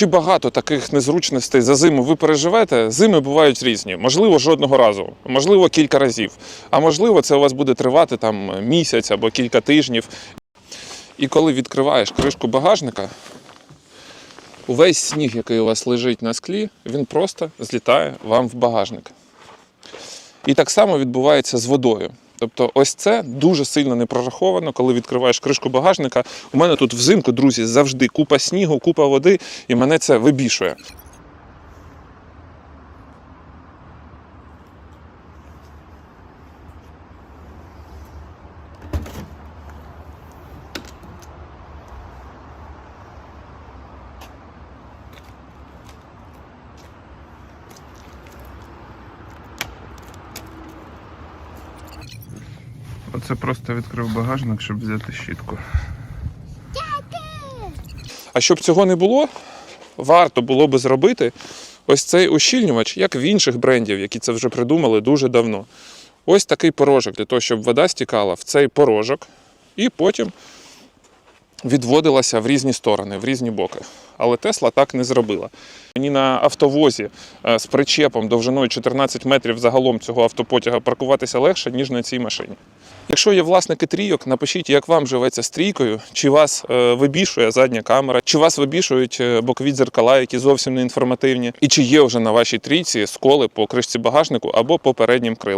Чи багато таких незручностей за зиму ви переживете? Зими бувають різні. Можливо, жодного разу, можливо, кілька разів. А можливо, це у вас буде тривати там місяць або кілька тижнів. І коли відкриваєш кришку багажника, увесь сніг, який у вас лежить на склі, він просто злітає вам в багажник. І так само відбувається з водою. Тобто, ось це дуже сильно не прораховано, коли відкриваєш кришку багажника. У мене тут взимку, друзі, завжди купа снігу, купа води, і мене це вибішує. Оце просто відкрив багажник, щоб взяти щітку. А щоб цього не було, варто було би зробити ось цей ущільнювач, як в інших брендів, які це вже придумали дуже давно. Ось такий порожок для того, щоб вода стікала в цей порожок і потім відводилася в різні сторони, в різні боки. Але Тесла так не зробила. Мені на автовозі е, з причепом довжиною 14 метрів загалом цього автопотяга паркуватися легше, ніж на цій машині. Якщо є власники трійок, напишіть, як вам живеться з трійкою, чи вас е, вибішує задня камера, чи вас вибішують е, бокові дзеркала, які зовсім не інформативні, і чи є вже на вашій трійці сколи по кришці багажнику або по переднім крилам.